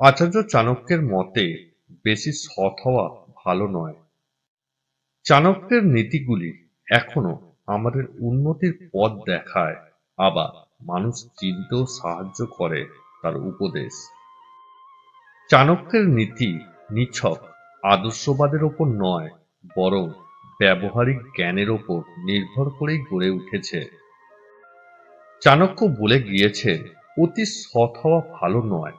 আচার্য চাণক্যের মতে, বেশি সৎ হওয়া ভালো নয়। চাণক্যের নীতিগুলি এখনও আমাদের উন্নতির পথ দেখায়, আবার মানুষ চিনতেও সাহায্য করে তার উপদেশ। চাণক্যের নীতি নিছক আদর্শবাদের ওপর নয়, বরং ব্যবহারিক জ্ঞানের ওপর নির্ভর করেই গড়ে উঠেছে। চাণক্য বলে গিয়েছেন অতি সৎ হওয়া ভালো নয়।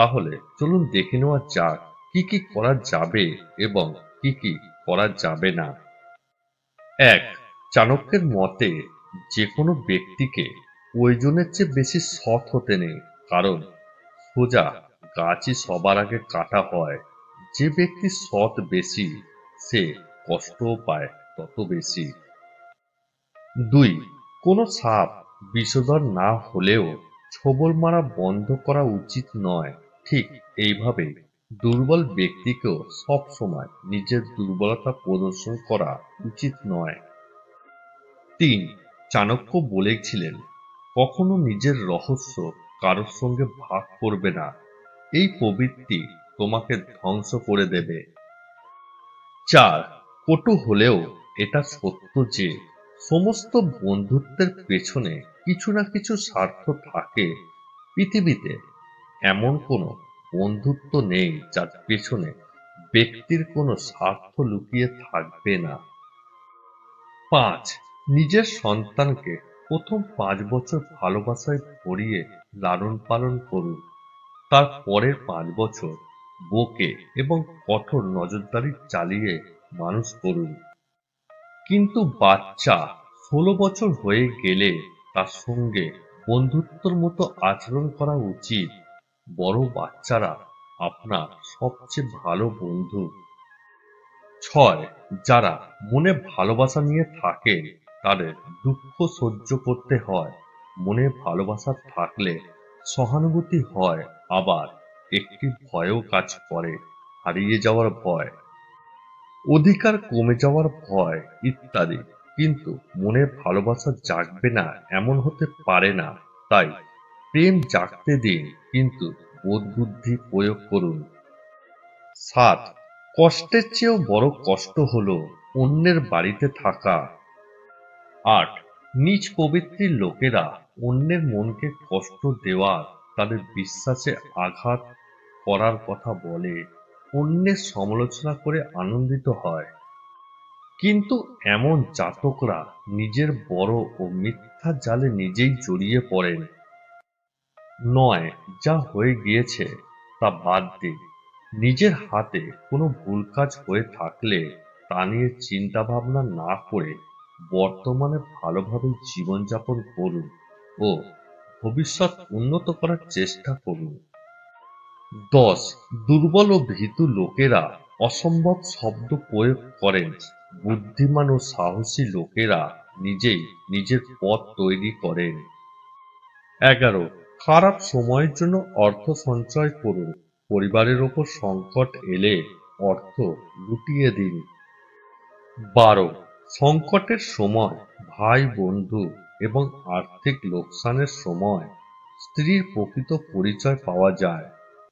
তাহলে চলুন দেখে নেওয়া যাক কি কি করা যাবে এবং কি কি করা যাবে না। এক, চাণক্যের মতে যে কোনো ব্যক্তিকে প্রয়োজনের চেয়ে বেশি সৎ হতে নেই, কারণ সোজা গাছই সবার আগে কাটা হয়। যে ব্যক্তি সৎ বেশি, সে কষ্টও পায় তত বেশি। দুই, কোনো সাপ বিষধর না হলেও ছোবল মারা বন্ধ করা উচিত নয়। ঠিক এইভাবে দুর্বল ব্যক্তিকেও সব সময় নিজের দুর্বলতা প্রদর্শন করা উচিত নয়। তিন, চাণক্য বলেছিলেন, কখনো নিজের রহস্য কারোর সঙ্গে ভাগ করবে না। এই প্রবৃত্তি তোমাকে ধ্বংস করে দেবে। চার, কটু হলেও এটা সত্য যে সমস্ত বন্ধুত্বের পেছনে কিছু না কিছু স্বার্থ থাকে পৃথিবীতে। এমন কোনো বন্ধুত্ব নেই যার পেছনে ব্যক্তির কোনো স্বার্থ লুকিয়ে থাকবে না। পাঁচ, নিজের সন্তানকে প্রথম পাঁচ বছর ভালোবাসায় ভরিয়ে লালন পালন করুন। তার পরের পাঁচ বছর বকে এবং কঠোর নজরদারি চালিয়ে মানুষ করুন। কিন্তু বাচ্চা ষোলো বছর হয়ে গেলে তার সঙ্গে বন্ধুত্বর মতো আচরণ করা উচিত। বড় বাচ্চারা আপনার সবচেয়ে ভালো বন্ধু। ছয়, যারা মনে ভালোবাসা নিয়ে থাকেন তাদের দুঃখ সহ্য করতে হয়। মনে ভালোবাসা থাকলে সহানুভূতি হয়, আবার একটি ভয়ও কাজ করে, হারিয়ে যাওয়ার ভয়। অধিকার কমে যাওয়ার ভয়, ইত্যাদি। কিন্তু মনে ভালোবাসা জাগবে না, এমন হতে পারে না। তাই প্রেম জাগতে দিন কিন্তু বোধ বুদ্ধি প্রয়োগ করুন। সাত, কষ্টের চেয়েও বড় কষ্ট হলো অন্যের বাড়িতে থাকা। আট, নিজ প্রবৃত্তির লোকেরা অন্যের মনকে কষ্ট দেওয়ার তাদের বিশ্বাসে আঘাত করার কথা বলে, অন্যের সমালোচনা করে আনন্দিত হয়। কিন্তু এমন জাতকরা নিজের বড় ও মিথ্যা জালে নিজেই জড়িয়ে পড়েন। নয়, যা হয়ে গিয়েছে তা বাদ দিন নিজের হাতে কোনো ভুল কাজ হয়ে থাকলে তা নিয়ে চিন্তা ভাবনা না করে বর্তমানে ভালোভাবে জীবনযাপন করুন ও ভবিষ্যৎ উন্নত করার চেষ্টা করুন। দশ, দুর্বল ও ভীতু লোকেরা অসম্ভব শব্দ প্রয়োগ করেন। বুদ্ধিমান ও সাহসী লোকেরা নিজেই নিজের পথ তৈরি করেন। এগারো খারাপ সময়ের জন্য অর্থ সঞ্চয় করুন। পরিবারের ওপর সংকট এলে অর্থ গুটিয়ে দিন। বারো, সংকটের সময় ভাই, বন্ধু এবং আর্থিক লোকসানের সময় স্ত্রীর প্রকৃত পরিচয় পাওয়া যায়।